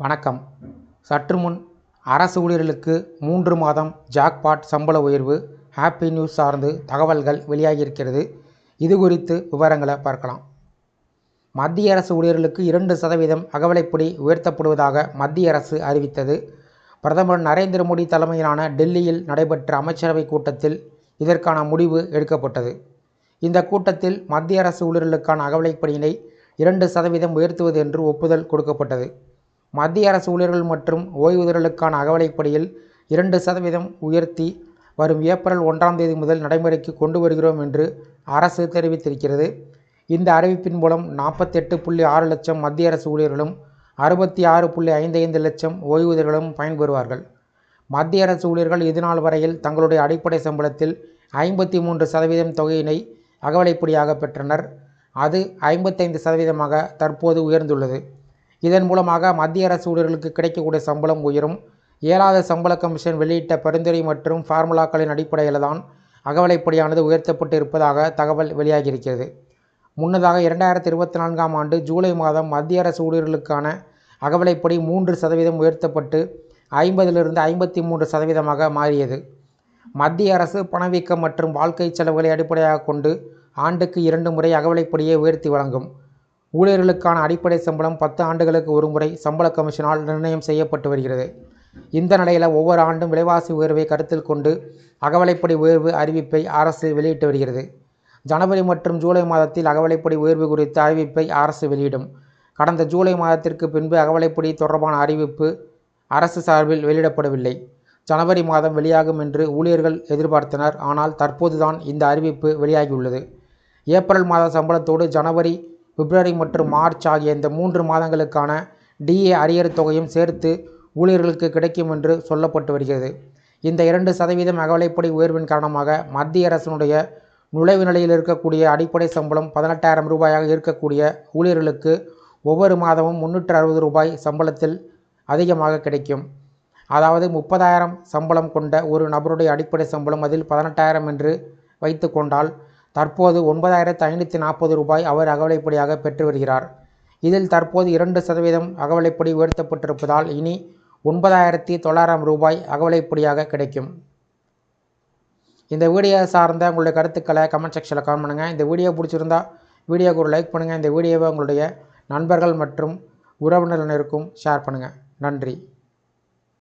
வணக்கம். சற்று முன் அரசு ஊழியர்களுக்கு மூன்று மாதம் ஜாக்பாட் சம்பள உயர்வு ஹாப்பி நியூஸ் சார்ந்து தகவல்கள் வெளியாகியிருக்கிறது. இது குறித்து விவரங்களை பார்க்கலாம். மத்திய அரசு ஊழியர்களுக்கு இரண்டு சதவீதம் அகவலைப்படி உயர்த்தப்படுவதாக மத்திய அரசு அறிவித்தது. பிரதமர் நரேந்திர மோடி தலைமையிலான டெல்லியில் நடைபெற்ற அமைச்சரவை கூட்டத்தில் இதற்கான முடிவு எடுக்கப்பட்டது. இந்த கூட்டத்தில் மத்திய அரசு ஊழியர்களுக்கான அகவலைப்படியினை இரண்டு சதவீதம் உயர்த்துவது என்று ஒப்புதல் கொடுக்கப்பட்டது. மத்திய அரசு ஊழியர்கள் மற்றும் ஓய்வூதியர்களுக்கான அகவலைப்படியில் இரண்டு சதவீதம் உயர்த்தி வரும் ஏப்ரல் ஒன்றாம் தேதி முதல் நடைமுறைக்கு கொண்டு வருகிறோம் என்று அரசு தெரிவித்திருக்கிறது. இந்த அறிவிப்பின் மூலம் நாற்பத்தெட்டு புள்ளி ஆறு லட்சம் மத்திய அரசு ஊழியர்களும் அறுபத்தி ஆறு புள்ளி ஐந்து ஐந்து லட்சம் ஓய்வூதியர்களும் பயன்பெறுவார்கள். மத்திய அரசு ஊழியர்கள் இதுநாள் வரையில் தங்களுடைய அடிப்படை சம்பளத்தில் ஐம்பத்தி மூன்று சதவீதம் தொகையினை அகவலைப்படியாக பெற்றனர். அது ஐம்பத்தைந்து சதவீதமாக தற்போது உயர்ந்துள்ளது. இதன் மூலமாக மத்திய அரசு ஊழியர்களுக்கு கிடைக்கக்கூடிய சம்பளம் உயரும். ஏழாவது சம்பள கமிஷன் வெளியிட்ட பரிந்துரை மற்றும் ஃபார்முலாக்களின் அடிப்படையில் தான் அகவலைப்படியானது உயர்த்தப்பட்டு இருப்பதாக தகவல் வெளியாகியிருக்கிறது. முன்னதாக இரண்டாயிரத்தி இருபத்தி நான்காம் ஆண்டு ஜூலை மாதம் மத்திய அரசு ஊழியர்களுக்கான அகவலைப்படி மூன்று சதவீதம் உயர்த்தப்பட்டு ஐம்பதிலிருந்து ஐம்பத்தி மூன்று சதவீதமாக மாறியது. மத்திய அரசு பணவீக்கம் மற்றும் வாழ்க்கை செலவுகளை அடிப்படையாக கொண்டு ஆண்டுக்கு இரண்டு முறை அகவலைப்படியை உயர்த்தி வழங்கும். ஊழியர்களுக்கான அடிப்படை சம்பளம் பத்து ஆண்டுகளுக்கு ஒரு முறை சம்பள கமிஷனால் நிர்ணயம் செய்யப்பட்டு வருகிறது. இந்த நிலையில் ஒவ்வொரு ஆண்டும் விலைவாசி உயர்வை கருத்தில் கொண்டு அகவலைப்படி உயர்வு அறிவிப்பை அரசு வெளியிட்டு வருகிறது. ஜனவரி மற்றும் ஜூலை மாதத்தில் அகவலைப்படி உயர்வு குறித்த அறிவிப்பை அரசு வெளியிடும். கடந்த ஜூலை மாதத்திற்கு பின்பு அகவலைப்படி தொடர்பான அறிவிப்பு அரசு சார்பில் வெளியிடப்படவில்லை. ஜனவரி மாதம் வெளியாகும் என்று ஊழியர்கள் எதிர்பார்த்தனர். ஆனால் தற்போதுதான் இந்த அறிவிப்பு வெளியாகியுள்ளது. ஏப்ரல் மாத சம்பளத்தோடு ஜனவரி பிப்ரவரி மற்றும் மார்ச் ஆகிய இந்த மூன்று மாதங்களுக்கான டிஏ அரியர் தொகையும் சேர்த்து ஊழியர்களுக்கு கிடைக்கும் என்று சொல்லப்பட்டு வருகிறது. இந்த இரண்டு சதவீதம் அகவலைப்படி உயர்வின் காரணமாக மத்திய அரசினுடைய நுழைவு நிலையில் இருக்கக்கூடிய அடிப்படை சம்பளம் பதினெட்டாயிரம் ரூபாயாக இருக்கக்கூடிய ஊழியர்களுக்கு ஒவ்வொரு மாதமும் முந்நூற்று அறுபது ரூபாய் சம்பளத்தில் அதிகமாக கிடைக்கும். அதாவது முப்பதாயிரம் சம்பளம் கொண்ட ஒரு நபருடைய அடிப்படை சம்பளம் அதில் பதினெட்டாயிரம் என்று வைத்து கொண்டால் தற்போது ஒன்பதாயிரத்து ஐநூற்றி நாற்பது ரூபாய் அவர் அகவலைப்படியாக பெற்று வருகிறார். இதில் தற்போது இரண்டு சதவீதம் அகவலைப்படி உயர்த்தப்பட்டிருப்பதால் இனி ஒன்பதாயிரத்தி தொள்ளாயிரம் ரூபாய் அகவலைப்படியாக கிடைக்கும். இந்த வீடியோ சார்ந்த உங்களுடைய கருத்துக்களை கமெண்ட் செக்ஷனில் கமெண்ட் பண்ணுங்கள் இந்த வீடியோ பிடிச்சிருந்தா வீடியோக்கு ஒரு லைக் பண்ணுங்கள் இந்த வீடியோவை உங்களுடைய நண்பர்கள் மற்றும் உறவினர்களுக்கும் ஷேர் பண்ணுங்கள் நன்றி.